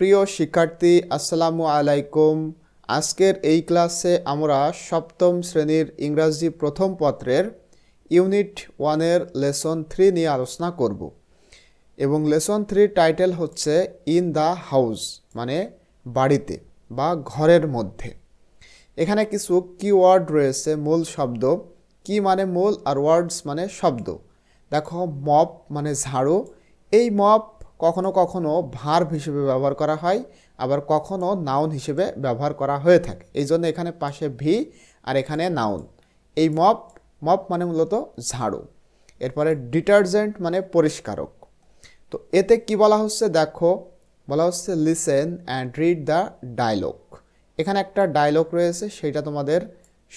প্রিয় শিক্ষার্থী, আসসালামু আলাইকুম। আজকের এই ক্লাসে আমরা সপ্তম শ্রেণির ইংরাজি প্রথম পত্রের ইউনিট ওয়ানের লেসন থ্রি নিয়ে আলোচনা করব। এবং লেসন থ্রির টাইটেল হচ্ছে ইন দ্য হাউস মানে বাড়িতে বা ঘরের মধ্যে। এখানে কিছু কিওয়ার্ড রয়েছে, মূল শব্দ। কি মানে মূল আর ওয়ার্ডস মানে শব্দ। দেখো মপ মানে ঝাড়ু। এই মপ কখনো কখনো ভার্ব হিসেবে ব্যবহার করা হয়, আবার কখনো নাউন হিসেবে ব্যবহার করা হয়ে থাকে। এই জন্য এখানে পাশে ভি আর এখানে নাউন এই মপ মপ মানে মূলত ঝাড়ু। এরপরে ডিটারজেন্ট মানে পরিষ্কারক। তো এতে কি বলা হচ্ছে? দেখো, বলা হচ্ছে listen and read the dialogue এখানে একটা ডায়লগ রয়েছে, সেটা তোমাদের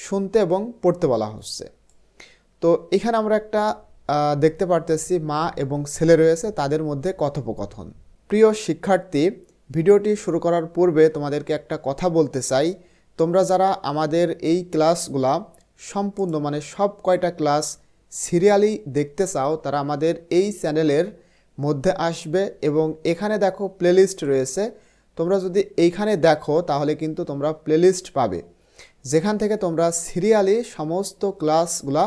শুনতে এবং পড়তে বলা হচ্ছে। তো এখানে আমরা একটা দেখতে পারতেছি মা এবং ছেলে রয়েছে, তাদের মধ্যে কথোপকথন। প্রিয় শিক্ষার্থী, ভিডিওটি শুরু করার পূর্বে তোমাদেরকে একটা কথা বলতে চাই। তোমরা যারা আমাদের এই ক্লাসগুলা সম্পূর্ণ মানে সব কয়টা ক্লাস সিরিয়ালি দেখতে চাও, তারা আমাদের এই চ্যানেলের মধ্যে আসবে এবং এখানে দেখো প্লেলিস্ট রয়েছে। তোমরা যদি এইখানে দেখো, তাহলে কিন্তু তোমরা প্লেলিস্ট পাবে। যেখান থেকে তোমরা সিরিয়ালি সমস্ত ক্লাসগুলা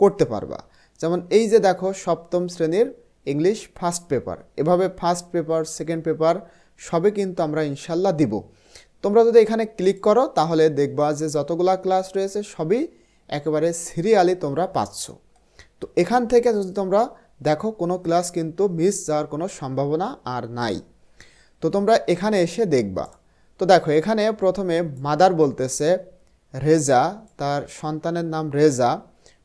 করতে পারবা। যেমন এই যে দেখো সপ্তম শ্রেণির ইংলিশ ফার্স্ট পেপার এভাবে ফার্স্ট পেপার সেকেন্ড পেপার সবে কিন্তু আমরা ইনশাল্লাহ দিব। তোমরা যদি এখানে ক্লিক করো, তাহলে দেখবা যে যতগুলা ক্লাস রয়েছে সবই একেবারে সিরিয়ালি তোমরা পাচ্ছ। তো এখান থেকে যদি তোমরা দেখো কোনো ক্লাস কিন্তু মিস যাওয়ার কোনো সম্ভাবনা আর নাই। তো তোমরা এখানে এসে দেখবা। তো দেখো এখানে প্রথমে মাদার বলতেছে রেজা, তার সন্তানের নাম রেজা।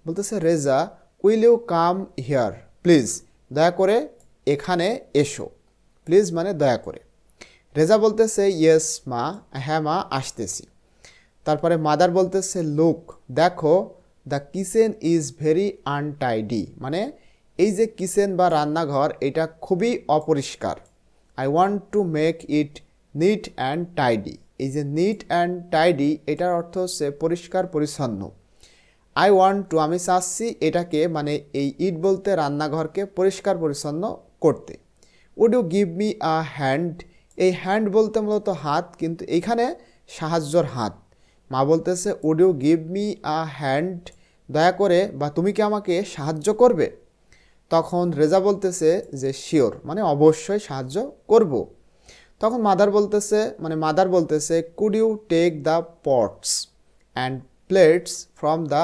বলতেছে Reza will you come here, please, দয়া করে এখানে এসো। প্লিজ মানে দয়া করে। রেজা বলতেছে ইয়েস মা হ্যাঁ মা, আসতেছি। তারপরে মাদার বলতেছে লুক দেখো the kitchen is very untidy মানে এই যে কিচেন বা রান্নাঘর, এটা খুবই অপরিষ্কার। I want to make it neat and tidy এই যে নিট অ্যান্ড টাইডি এটার অর্থ হচ্ছে পরিষ্কার, পরিচ্ছন্ন। আই ওয়ান্ট টু আমি চাচ্ছি এটাকে মানে এই ইট বলতে রান্নাঘরকে পরিষ্কার পরিচ্ছন্ন করতে। Would you give me a hand এই হ্যান্ড বলতে মূলত হাত, কিন্তু এইখানে সাহায্যর হাত। মা বলতেছে would you give me a hand দয়া করে, বা তুমি কি আমাকে সাহায্য করবে? তখন রেজা বলতেছে যে শিওর মানে অবশ্যই সাহায্য করব। তখন মাদার বলতেছে মানে মাদার বলতেছে could you take the pots and plates from the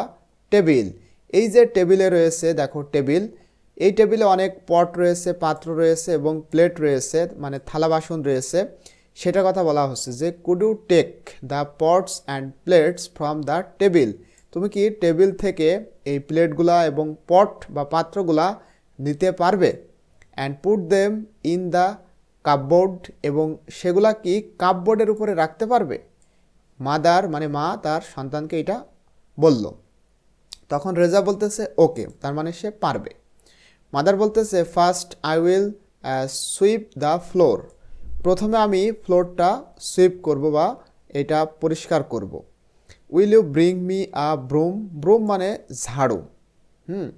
table এই যে টেবিলে রয়েছে, দেখো টেবিল এই টেবিলে অনেক পট রয়েছে, পাত্র রয়েছে এবং প্লেট রয়েছে মানে থালা বাসন রয়েছে। সেটার কথা বলা হচ্ছে যে could take the pots and plates from the table তুমি কি টেবিল থেকে এই প্লেটগুলা এবং পট বা পাত্রগুলা নিতে পারবে? And put them in the cupboard এবং সেগুলা কি কাপবোর্ডের উপরে রাখতে পারবে? মাদার মানে মা তার সন্তানকে এটা বলল। তখন রেজা বলতেছে, ওকে। তার মানে সে পারবে। মাদার বলতেছে, first I will sweep the floor. প্রথমে আমি ফ্লোরটা সুইপ করব বা এটা পরিষ্কার করব। Will you bring me a broom? Broom মানে ঝাড়ু। হুম?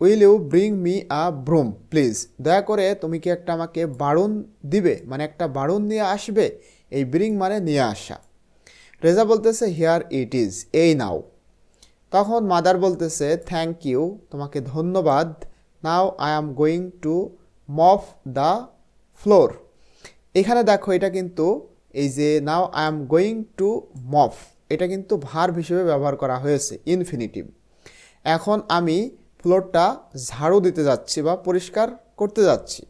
Will you bring me a broom, please. দয়া করে তুমি কি একটা আমাকে বাড়ুন দিবে? মানে একটা বাড়ুন নিয়ে আসবে? এই ব্রিং মানে নিয়ে আসা। রেজা বলতেছে হিয়ার ইট ইজ এই নাও। তখন মাদার বলতেছে থ্যাংক ইউ তোমাকে ধন্যবাদ। Now I am going to mop the floor এখানে দেখো, এটা কিন্তু এই যে now I am going to mop এটা কিন্তু ভার্ব হিসেবে ব্যবহার করা হয়েছে ইনফিনিটিভ এখন আমি ফ্লোরটা ঝাড়ু দিতে যাচ্ছি বা পরিষ্কার করতে যাচ্ছি।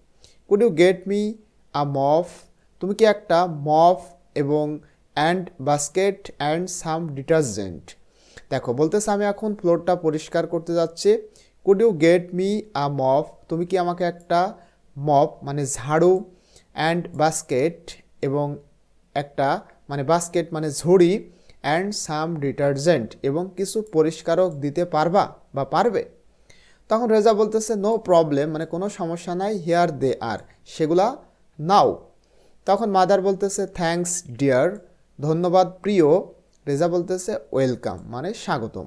Could you get me a mop তুমি কি একটা মফ এবং and basket and some detergent দেখো, বলতেছে আমি এখন ফ্লোরটা পরিষ্কার করতে যাচ্ছি। Could you get me a mop তুমি কি আমাকে একটা মপ মানে ঝাড়ু অ্যান্ড বাস্কেট এবং একটা মানে বাস্কেট মানে ঝুড়ি অ্যান্ড সাম ডিটারজেন্ট এবং কিছু পরিষ্কারক দিতে পারবা বা পারবে? তখন রেজা বলতেছে নো প্রবলেম মানে কোনো সমস্যা নাই হেয়ার দে আর সেগুলা নাও। তখন মাদার বলতেছে থ্যাঙ্কস ডিয়ার ধন্যবাদ প্রিয়। রেজা বলতেছে ওয়েলকাম মানে স্বাগতম।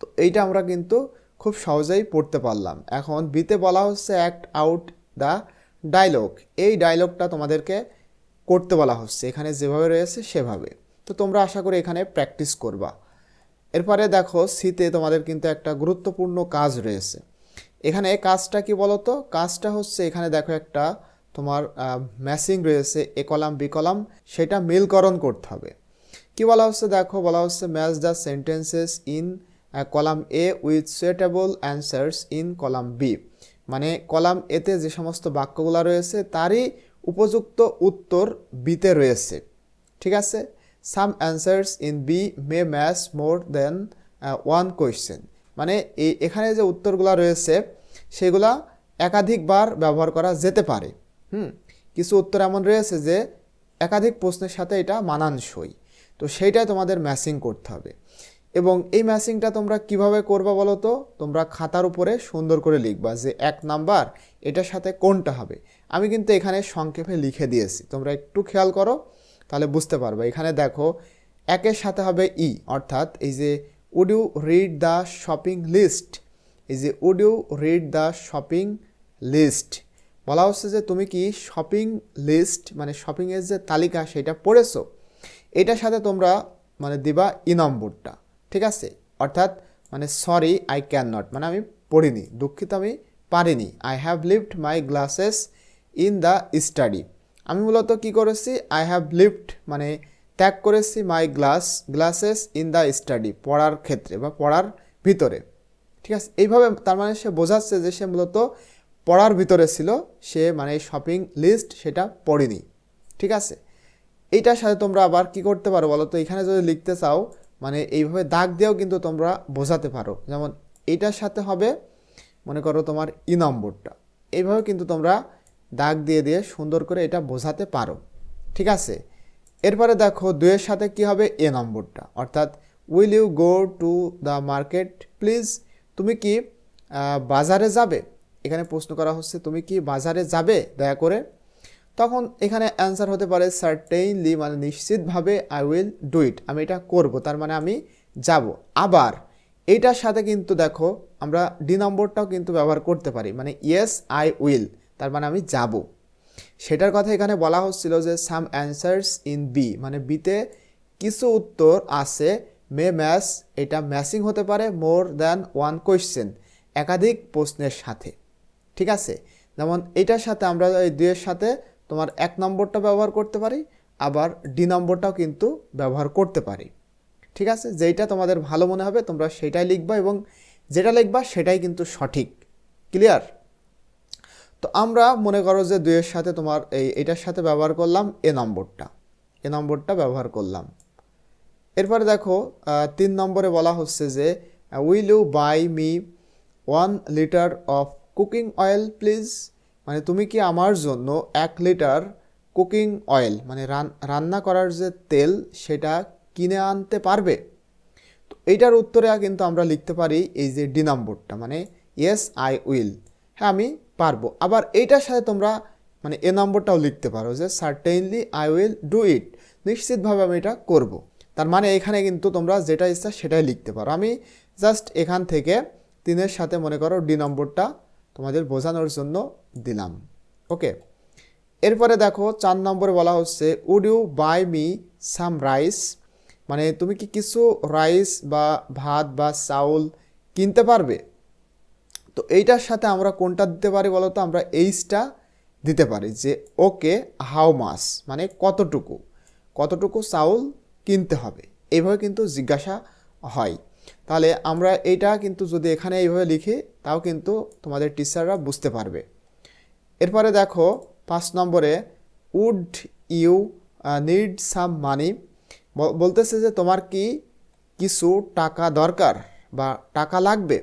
তো এইটা আমরা কিন্তু খুব সহজেই পড়তে পারলাম। এখন বিতে বলা হচ্ছে অ্যাক্ট আউট দ্য ডায়লগ এই ডায়লগটা তোমাদেরকে করতে বলা হচ্ছে। এখানে যেভাবে রয়েছে, সেভাবে। তো তোমরা আশা করি এখানে প্র্যাকটিস করবা। এরপরে দেখো শীতে তোমাদের কিন্তু একটা গুরুত্বপূর্ণ কাজ রয়েছে। এখানে কাজটা কি বলতো? কাজটা হচ্ছে, এখানে দেখো একটা তোমার ম্যাসিং রয়েছে এ কলাম, বি কলাম, সেটা মিলকরণ করতে হবে। কি বলা হচ্ছে? দেখো, বলা হচ্ছে match the sentences in column A with suitable answers in column B মানে কলাম এতে যে সমস্ত বাক্যগুলো রয়েছে, তারই উপযুক্ত উত্তর বিতে রয়েছে। ঠিক আছে? Some answers in B may match more than one question মানে এই এখানে যে উত্তরগুলো রয়েছে, সেগুলা একাধিকবার ব্যবহার করা যেতে পারে। হুম, কিছু উত্তর এমন রয়েছে যে একাধিক প্রশ্নের সাথে এটা মানানসই। তো সেইটাই তোমাদের ম্যাচিং করতে হবে। এবং এই ম্যাচিংটা তোমরা কীভাবে করবা বলো তো? তোমরা খাতার উপরে সুন্দর করে লিখবা যে এক নাম্বার এটার সাথে কোনটা হবে। আমি কিন্তু এখানে সংক্ষেপে লিখে দিয়েছি। তোমরা একটু খেয়াল করো, তাহলে বুঝতে পারবে। এখানে দেখো, একের সাথে হবে ই, অর্থাৎ এই যে would you read the shopping list এই যে would you read the shopping list বলা হচ্ছে যে তুমি কি শপিং লিস্ট মানে শপিংয়ের যে তালিকা সেটা পড়েছো? এটার সাথে তোমরা মানে দিবা ই নম্বরটা, ঠিক আছে? অর্থাৎ মানে সরি আই ক্যান নট মানে আমি পড়িনি, দুঃখিত আমি পারিনি। I have lived my glasses in the study আমি মূলত কি করেছি? আই হ্যাভ লিভড মানে ত্যাগ করেছি my glass glasses in the study পড়ার ক্ষেত্রে বা পড়ার ভিতরে। ঠিক আছে? এইভাবে তার মানে সে বোঝাচ্ছে যে সে মূলত পড়ার ভিতরে ছিল, সে মানে শপিং লিস্ট সেটা পড়েনি। ঠিক আছে? এইটার সাথে তোমরা আবার কি করতে পারো বলো তো? এখানে যদি লিখতে চাও মানে এইভাবে দাগ দিয়েও কিন্তু তোমরা বোঝাতে পারো। যেমন এইটার সাথে হবে, মনে করো তোমার ই নম্বরটা। এইভাবে কিন্তু তোমরা দাগ দিয়ে দিয়ে সুন্দর করে এটা বোঝাতে পারো। ঠিক আছে? এরপরে দেখো, দুইয়ের সাথে কি হবে? এ নম্বরটা। অর্থাৎ will you go to the market please তুমি কি বাজারে যাবে? এখানে প্রশ্ন করা হচ্ছে, তুমি কি বাজারে যাবে? দয়া করে। তখন এখানে অ্যান্সার হতে পারে সার্টেইনলি মানে নিশ্চিতভাবে আই উইল ডু ইট আমি এটা করব, তার মানে আমি যাব। আবার এইটার সাথে কিন্তু দেখো, আমরা ডি নম্বরটাও কিন্তু ব্যবহার করতে পারি মানে ইয়েস আই উইল তার মানে আমি যাব। সেটার কথা এখানে বলা হচ্ছিল যে সাম অ্যান্সার্স ইন বি মানে বিতে কিছু উত্তর আছে মে ম্যাচ এটা ম্যাচিং হতে পারে মোর দ্যান ওয়ান কোয়েশ্চেন একাধিক প্রশ্নের সাথে। ঠিক আছে? যেমন এটার সাথে আমরা এই দুইয়ের সাথে তোমার এক নম্বরটা ব্যবহার করতে পারি, আবার ডি নম্বরটাও কিন্তু ব্যবহার করতে পারি। ঠিক আছে? যেইটা তোমাদের ভালো মনে হবে, তোমরা সেটাই লিখবা এবং যেটা লিখবা সেটাই কিন্তু সঠিক। ক্লিয়ার তো আমরা মনে করো যে দুইয়ের সাথে তোমার এই, এটার সাথে ব্যবহার করলাম এ নম্বরটা। এ নম্বরটা ব্যবহার করলাম। এরপরে দেখো তিন নম্বরে বলা হচ্ছে যে will you buy me one litre of cooking oil, please. মানে তুমি কি আমার জন্য এক লিটার কুকিং অয়েল মানে রান- রান্না করার যে তেল, সেটা কিনে আনতে পারবে? তো এইটার উত্তরে কিন্তু আমরা লিখতে পারি এই যে ডি নম্বরটা মানে ইয়েস আই উইল হ্যাঁ আমি পারব। আবার এইটার সাথে তোমরা মানে এ নম্বরটাও লিখতে পারো যে certainly I will do it নিশ্চিতভাবে আমি এটা করব। তার মানে এখানে কিন্তু তোমরা যেটা ইচ্ছা সেটাই লিখতে পারো। আমি জাস্ট এখান থেকে তিনের সাথে মনে করো ডি নম্বরটা তোমাদের বোঝানোর জন্য দিলাম। ওকে এরপরে দেখো, চার নম্বরে বলা হচ্ছে would you buy me some rice মানে তুমি কি কিছু রাইস বা ভাত বা চাউল কিনতে পারবে? তো এইটার সাথে আমরা কোনটা দিতে পারি বলো তো? আমরা এইচটা দিতে পারি যে ওকে হাউ মাস মানে কতটুকু? কতটুকু চাউল কিনতে হবে? এইভাবে কিন্তু জিজ্ঞাসা হয়। তাহলে আমরা এইটা কিন্তু যদি এখানে এইভাবে লিখি, তাও কিন্তু তোমাদের টিচাররা বুঝতে পারবে। এরপরে দেখো, পাঁচ নম্বরে would you need some money বলতেছে যে তোমার কি কিছু টাকা দরকার বা টাকা লাগবে?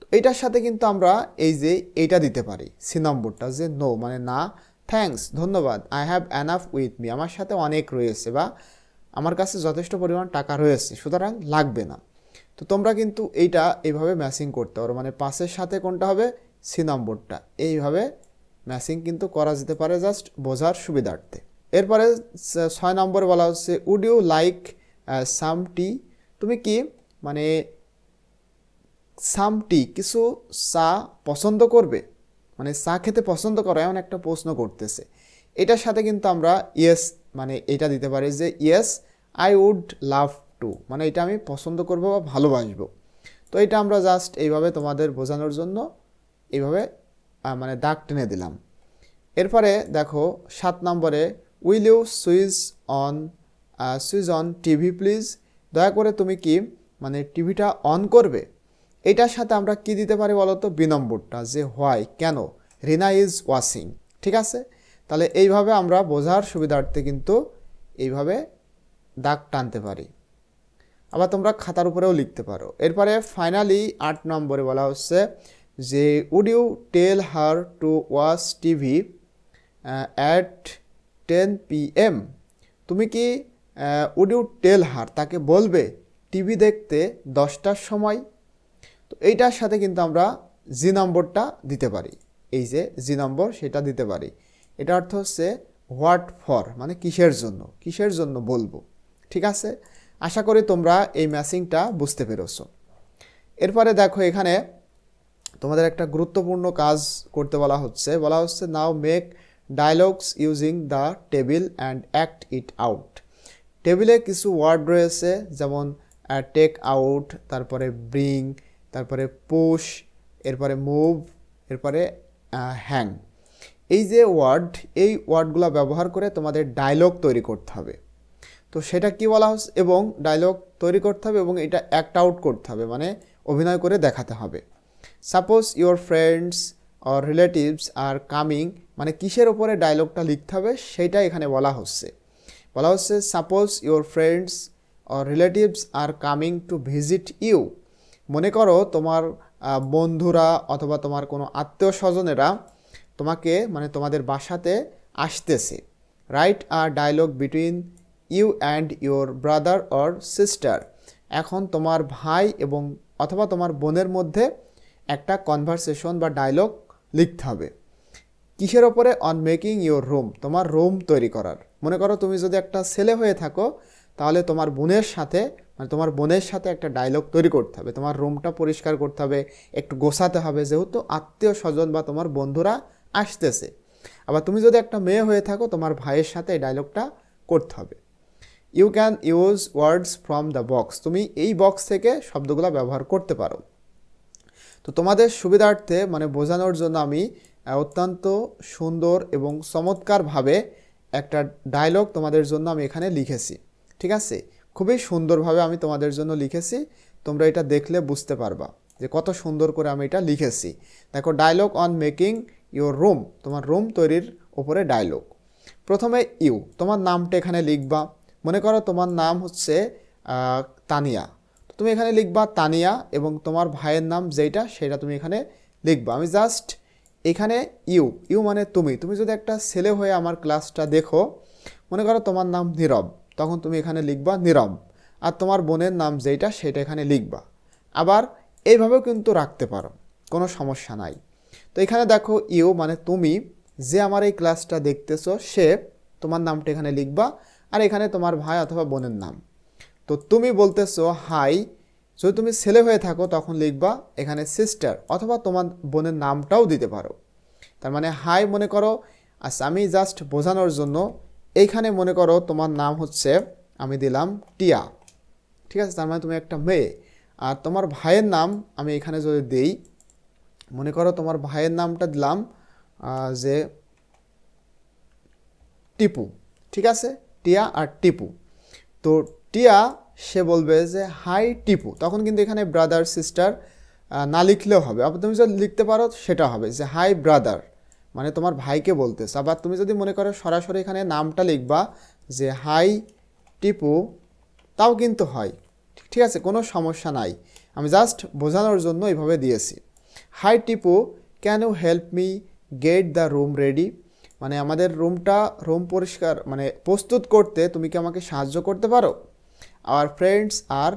তো এইটার সাথে কিন্তু আমরা এই যে এইটা দিতে পারি, সি নম্বরটা যে নো মানে না থ্যাঙ্কস ধন্যবাদ I have enough with me আমার সাথে অনেক রয়েছে বা আমার কাছে যথেষ্ট পরিমাণ টাকা রয়েছে, সুতরাং লাগবে না। তো তোমরা কিন্তু এইটা এইভাবে ম্যাচিং করতে পারো। মানে পাঁচের সাথে কোনটা হবে? সি নম্বরটা। এইভাবে ম্যাচিং কিন্তু করা যেতে পারে জাস্ট বোঝার সুবিধার্থে। এরপরে ছয় নম্বর বলা হচ্ছে would you like some tea তুমি কি? মানে সাম টি কিছু চা পছন্দ করবে? মানে চা খেতে পছন্দ করো, এমন একটা প্রশ্ন করতেছে। এটার সাথে কিন্তু আমরা ইয়েস মানে এটা দিতে পারি যে yes I would love to মানে এটা আমি পছন্দ করব বা ভালোবাসবো। তো এটা আমরা জাস্ট এইভাবে তোমাদের বোঝানোর জন্য এইভাবে মানে দাগ টেনে দিলাম। এরপরে দেখো, সাত নম্বরে will you switch on switch on TV please দয়া করে তুমি কি মানে টিভিটা অন করবে? এটার সাথে আমরা কি দিতে পারি বলো তো বি যে হোয়াই কেন? রিনা ইজ ওয়াশিং ঠিক আছে? তাহলে এইভাবে আমরা বোঝার সুবিধার্থে কিন্তু এইভাবে দাগ টানতে পারি। আবার তোমরা খাতার উপরেও লিখতে পারো। এরপরে ফাইনালি আট নম্বরে বলা হচ্ছে যে would you tell her to watch TV at ten P M তুমি কি উড ইউ টেল হার তাকে বলবে টিভি দেখতে দশটার সময়? তো এইটার সাথে কিন্তু আমরা জি নম্বরটা দিতে পারি। এই যে জি নম্বর, সেটা দিতে পারি। এটা অর্থ হচ্ছে হোয়াট ফর মানে কিসের জন্য? কিসের জন্য বলব? ঠিক আছে? আশা করি তোমরা এই ম্যাচিংটা বুঝতে পেরেছ। এরপরে দেখো এখানে তোমাদের একটা গুরুত্বপূর্ণ কাজ করতে বলা হচ্ছে। বলা হচ্ছে now make dialogues using the table and act it out টেবিলে কিছু ওয়ার্ড রয়েছে, যেমন টেক আউট তারপরে ব্রিং তারপরে পুশ এরপরে মুভ এরপরে হ্যাং এই যে ওয়ার্ড এই ওয়ার্ডগুলো ব্যবহার করে তোমাদের ডায়লগ তৈরি করতে হবে। তো সেটা কি বলা হচ্ছে? এবং ডায়লগ তৈরি করতে হবে এবং এটা অ্যাক্ট আউট করতে হবে মানে অভিনয় করে দেখাতে হবে। Suppose your friends or relatives are coming মানে কিসের ওপরে ডায়লগটা লিখতে হবে সেইটা এখানে বলা হচ্ছে। বলা হচ্ছে suppose your friends or relatives are coming to visit you মনে করো তোমার বন্ধুরা অথবা তোমার কোনো আত্মীয় স্বজনেরা তোমাকে মানে তোমাদের বাসাতে আসতেছে। Right R dialogue between you and your brother or sister. এখন তোমার ভাই এবং অথবা তোমার বোনের মধ্যে একটা কনভারসেশন বা ডায়লগ লিখতে হবে। কিসের ওপরে? অন মেকিং ইউর রুম তোমার রুম তৈরি করার। মনে করো তুমি যদি একটা ছেলে হয়ে থাকো, তাহলে তোমার বোনের সাথে মানে তোমার বোনের সাথে একটা ডায়লগ তৈরি করতে হবে। তোমার রুমটা পরিষ্কার করতে হবে, একটু গোছাতে হবে, যেহেতু আত্মীয় স্বজন বা তোমার বন্ধুরা আসতেছে। আবার তুমি যদি একটা মেয়ে হয়ে থাকো, তোমার ভাইয়ের সাথে এই ডায়লগটা করতে হবে। You can use words from the box তুমি এই বক্স থেকে শব্দগুলো ব্যবহার করতে পারো। তো তোমাদের সুবিধার্থে মানে বোঝানোর জন্য আমি অত্যন্ত সুন্দর এবং চমৎকারভাবে একটা ডায়লগ তোমাদের জন্য আমি এখানে লিখেছি। ঠিক আছে? খুবই সুন্দরভাবে আমি তোমাদের জন্য লিখেছি। তোমরা এটা দেখলে বুঝতে পারবা যে কত সুন্দর করে আমি এটা লিখেছি। দেখো dialogue on making your room তোমার রুম তৈরির ওপরে ডায়লগ প্রথমে ইউ তোমার নামটা এখানে লিখবা। মনে করো তোমার নাম হচ্ছে তানিয়া। তো তুমি এখানে লিখবা তানিয়া এবং তোমার ভাইয়ের নাম যেইটা সেটা তুমি এখানে লিখবা। আমি জাস্ট এখানে ইউ ইউ মানে তুমি। তুমি যদি একটা ছেলে হয়ে আমার ক্লাসটা দেখো, মনে করো তোমার নাম নীরব, তখন তুমি এখানে লিখবা নীরব। আর তোমার বোনের নাম যেইটা সেটা এখানে লিখবা। আবার এইভাবেও কিন্তু রাখতে পারো, কোনো সমস্যা নাই। তো এখানে দেখো ইউ মানে তুমি, যে আমার এই ক্লাসটা দেখতেছো সে তোমার নামটা এখানে লিখবা। আর এখানে তোমার ভাই অথবা বোনের নাম। তো তুমি বলতেছো, হাই, যদি তুমি ছেলে হয়ে থাকো, তখন লিখবা এখানে সিস্টার অথবা তোমার বোনের নামটাও দিতে পারো। তার মানে হাই মনে করো আচ্ছা আমি জাস্ট বোঝানোর জন্য এইখানে মনে করো তোমার নাম হচ্ছে, আমি দিলাম টিয়া। ঠিক আছে? তার মানে তুমি একটা মেয়ে। আর তোমার ভাইয়ের নাম আমি এখানে যদি দেই, মনে করো তোমার ভাইয়ের নামটা দিলাম যে টিপু। ঠিক আছে? টিয়া আর টিপু। তো টিয়া, সে বলবে যে, হাই টিপু। তখন কিন্তু এখানে ব্রাদার সিস্টার না লিখলেও হবে। আবার তুমি যদি লিখতে পারো, সেটা হবে যে, হাই ব্রাদার মানে তোমার ভাইকে বলতেছে। আবার তুমি যদি মনে করো সরাসরি এখানে নামটা লিখবা যে, হাই টিপু। তাও কিন্তু হয়। ঠিক আছে, কোনো সমস্যা নাই। আমি জাস্ট বোঝানোর জন্য এইভাবে দিয়েছি। Hi Tipu can you help me get the room ready মানে আমাদের রুমটা, রুম পরিষ্কার মানে প্রস্তুত করতে তুমি কি আমাকে সাহায্য করতে পারো? Our friends are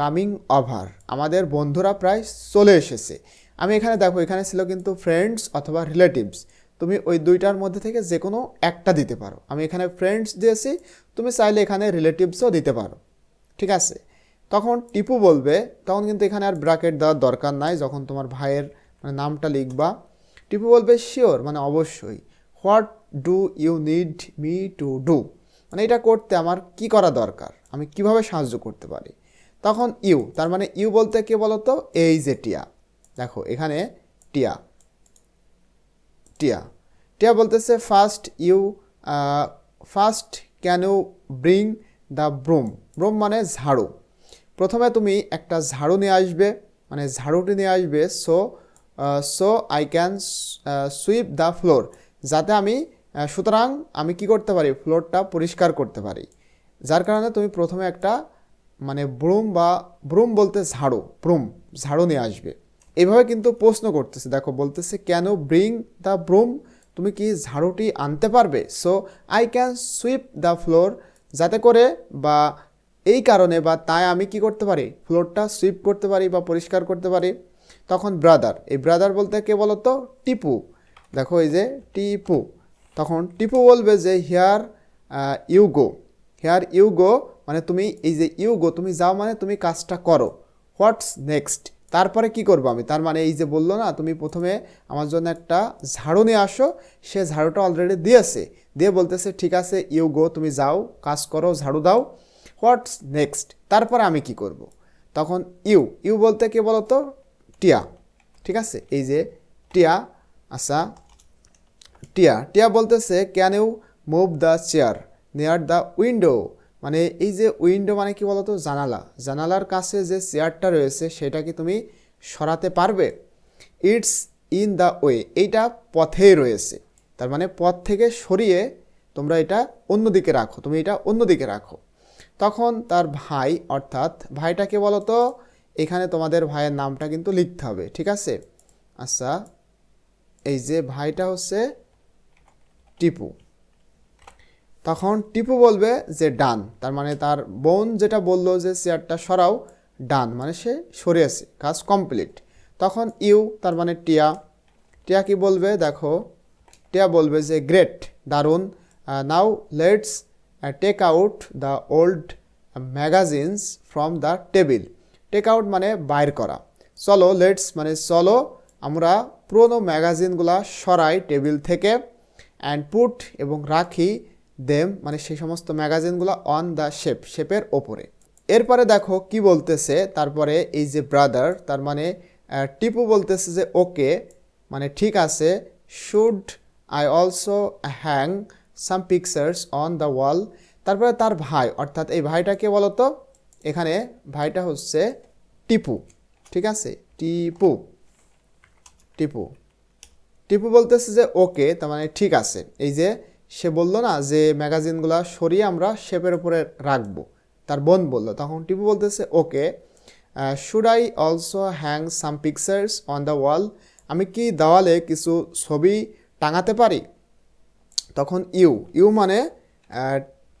coming over আমাদের বন্ধুরা প্রায় চলে এসেছে। আমি এখানে দেখো, এখানে ছিল কিন্তু ফ্রেন্ডস অথবা রিলেটিভস তুমি ওই দুইটার মধ্যে থেকে যে কোনো একটা দিতে পারো। আমি এখানে ফ্রেন্ডস দিয়েছি, তুমি চাইলে এখানে রিলেটিভসও দিতে পারো। ঠিক আছে? তখন টিপু বলবে, তখন কিন্তু এখানে আর ব্র্যাকেট দেওয়ার দরকার নাই, যখন তোমার ভাইয়ের মানে নামটা লিখবা। টিপু বলবে শিওর মানে অবশ্যই। What do you need me to do? মানে এটা করতে আমার কি করা দরকার? আমি কীভাবে সাহায্য করতে পারি? তখন ইউ, তার মানে ইউ বলতে কে বলতো? এই যে টিয়া। দেখো, এখানে টিয়া। টিয়া। টিয়া বলতেছে first you first can you bring the broom broom মানে ঝাড়ু। প্রথমে তুমি একটা ঝাড়ু নিয়ে আসবে মানে ঝাড়ুটি নিয়ে আসবে so so I can sweep the floor যাতে আমি সুতরাং আমি কি করতে পারি? ফ্লোরটা পরিষ্কার করতে পারি। যার কারণে তুমি প্রথমে একটা মানে ব্রুম বা ব্রুম বলতে ঝাড়ু, ব্রুম, ঝাড়ু নিয়ে আসবে। এভাবে কিন্তু প্রশ্ন করতেছে, দেখো বলতেছে, কেন ব্রিং দ্য ব্রুম তুমি কি ঝাড়ুটি আনতে পারবে? So I can sweep the floor যাতে করে বা এই কারণে বা তাই আমি কি করতে পারি? ফ্লোরটা সুইপ করতে পারি বা পরিষ্কার করতে পারি। তখন ব্রাদার এই ব্রাদার বলতে কে বলতো? টিপু। দেখো এই যে টিপু। তখন টিপু বলবে যে, here you go here you go মানে তুমি এই যে ইউ গো তুমি যাও মানে তুমি কাজটা করো। What's next? তারপরে কি করব আমি? তার মানে এই যে বলল না, তুমি প্রথমে আমার জন্য একটা ঝাড়ু নিয়ে আসো। সে ঝাড়ুটা অলরেডি দিয়েছে। দিয়ে বলতেছে, ঠিক আছে ইউ গো তুমি যাও, কাজ করো, ঝাড়ু দাও। What's next? তারপরে আমি কি করব। তখন ইউ। ইউ বলতে কে বলো তো টিয়া। ঠিক আছে? এই যে টিয়া আচ্ছা টিয়া টিয়া বলতেছে can you move the chair near the window মানে এই যে উইন্ডো মানে কি বলতো? জানালা। জানালার কাছে যে চেয়ারটা রয়েছে, সেটা কি তুমি সরাতে পারবে? ইটস ইন দ্য ওয়ে এইটা পথেই রয়েছে। তার মানে পথ থেকে সরিয়ে তোমরা এটা অন্যদিকে রাখো। তুমি এটা অন্যদিকে রাখো। তখন তার ভাই, অর্থাৎ ভাইটাকে বলো তো এখানে তোমাদের ভাইয়ের নামটা কিন্তু লিখতে হবে। ঠিক আছে? আচ্ছা এই যে ভাইটা হচ্ছে টিপু। তখন টিপু বলবে যে, ডান। তার মানে তার বোন যেটা বলল যে, চেয়ারটা সরাও, ডান। মানে সে সরিয়েছে কাজ কমপ্লিট। তখন ইউ, তার মানে টিয়া টিয়া কি বলবে? দেখো, টিয়া বলবে যে, গ্রেট, দারুণ। Now let's take out the old magazines from the table. Take out মানে বাইর করা। চলো, লেটস মানে চলো, আমরা পুরোনো ম্যাগাজিনগুলা সরাই টেবিল থেকে। অ্যান্ড পুট এবং রাখি দেম মানে সেই সমস্ত ম্যাগাজিনগুলো অন দ্য শেপ শেপের ওপরে। এরপরে দেখো কি বলতেছে, তারপরে এই যে ব্রাদার তার মানে টিপু বলতেছে যে, ওকে মানে ঠিক আছে should I also hang some pictures on the wall তারপরে তার ভাই, অর্থাৎ এই ভাইটাকে বলতো? এখানে ভাইটা হচ্ছে টিপু, ঠিক আছে? টিপু টিপু। টিপু বলতেছে যে, ওকে, তার মানে ঠিক আছে। এই যে সে বলল না যে, ম্যাগাজিনগুলো সরিয়ে আমরা শেপের উপরে রাখব। তার বোন বলল। তখন টিপু বলতেছে, okay should I also hang some pictures on the wall আমি কি দেওয়ালে কিছু ছবি টাঙাতে পারি? তখন ইউ ইউ মানে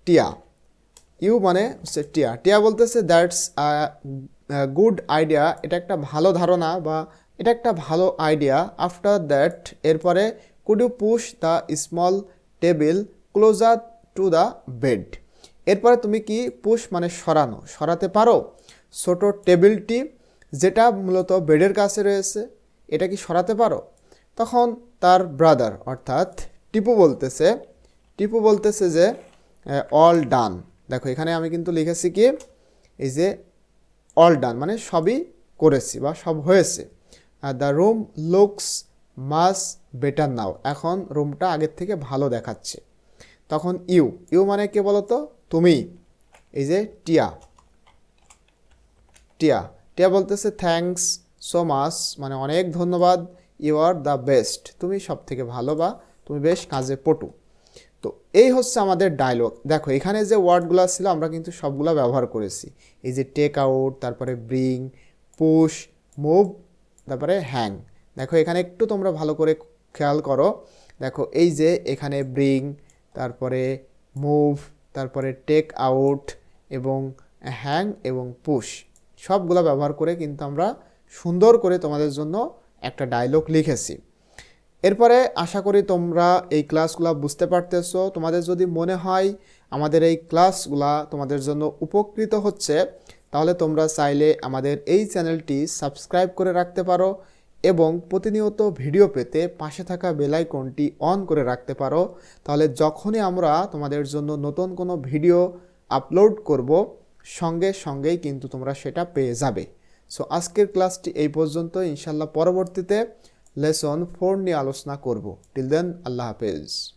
টিয়া। ইউ মানে হচ্ছে টিয়া। টিয়া বলতেছে দ্যাটস গুড আইডিয়া এটা একটা ভালো ধারণা বা এটা একটা ভালো আইডিয়া আফটার দ্যাট এরপরে could you push the small table closer to the bed এরপরে তুমি কি পুশ মানে সরানো, সরাতে পারো? ছোট টেবিলটি যেটা মূলত বেডের কাছে রয়েছে, এটা কি সরাতে পারো? তখন তার ব্রাদার অর্থাৎ টিপু বলতেছে টিপু বলতেছে যে অল ডান দেখো, এখানে আমি কিন্তু লিখেছি কি, এই যে অল ডান মানে সবই করেছি বা সব হয়েছে। The room looks much better now এখন রুমটা আগের থেকে ভালো দেখাচ্ছে। তখন ইউ ইউ মানে কে বলতো? তুমি। এই যে টিয়া। টিয়া। টিয়া বলতেছে থ্যাঙ্কস সো মাস মানে অনেক ধন্যবাদ। ইউ আর দ্য বেস্ট তুমি সব থেকে ভালো বা তুমি বেশ কাজে পটু। তো এই হচ্ছে আমাদের ডায়লগ দেখো, এখানে যে ওয়ার্ডগুলো ছিল, আমরা কিন্তু সবগুলো ব্যবহার করেছি। এই যে টেক আউট তারপরে ব্রিং পুশ মুভ তারপরে হ্যাং দেখো, এখানে একটু তোমরা ভালো করে খেয়াল করো। দেখো, এই যে এখানে ব্রিং তারপরে মুভ তারপরে টেক আউট এবং হ্যাং এবং পুশ সবগুলো ব্যবহার করে কিন্তু আমরা সুন্দর করে তোমাদের জন্য একটা ডায়লগ লিখেছি। এরপরে আশা করি তোমরা এই ক্লাসগুলো বুঝতে পারতেছো। তোমাদের যদি মনে হয় আমাদের এই ক্লাসগুলা তোমাদের জন্য উপকৃত হচ্ছে তাহলে তোমরা চাইলে আমাদের এই চ্যানেলটি সাবস্ক্রাইব করে রাখতে পারো এবং প্রতিনিয়ত ভিডিও পেতে পাশে থাকা বেলাইকনটি অন করে রাখতে পারো। তাহলে যখনই আমরা তোমাদের জন্য নতুন কোনো ভিডিও আপলোড করব, সঙ্গে সঙ্গেই কিন্তু তোমরা সেটা পেয়ে যাবে। সো আজকের ক্লাসটি এই পর্যন্ত। ইনশাল্লাহ পরবর্তীতে লেসন ফোর নিয়ে আলোচনা করব। টিল দেন আল্লাহ হাফেজ।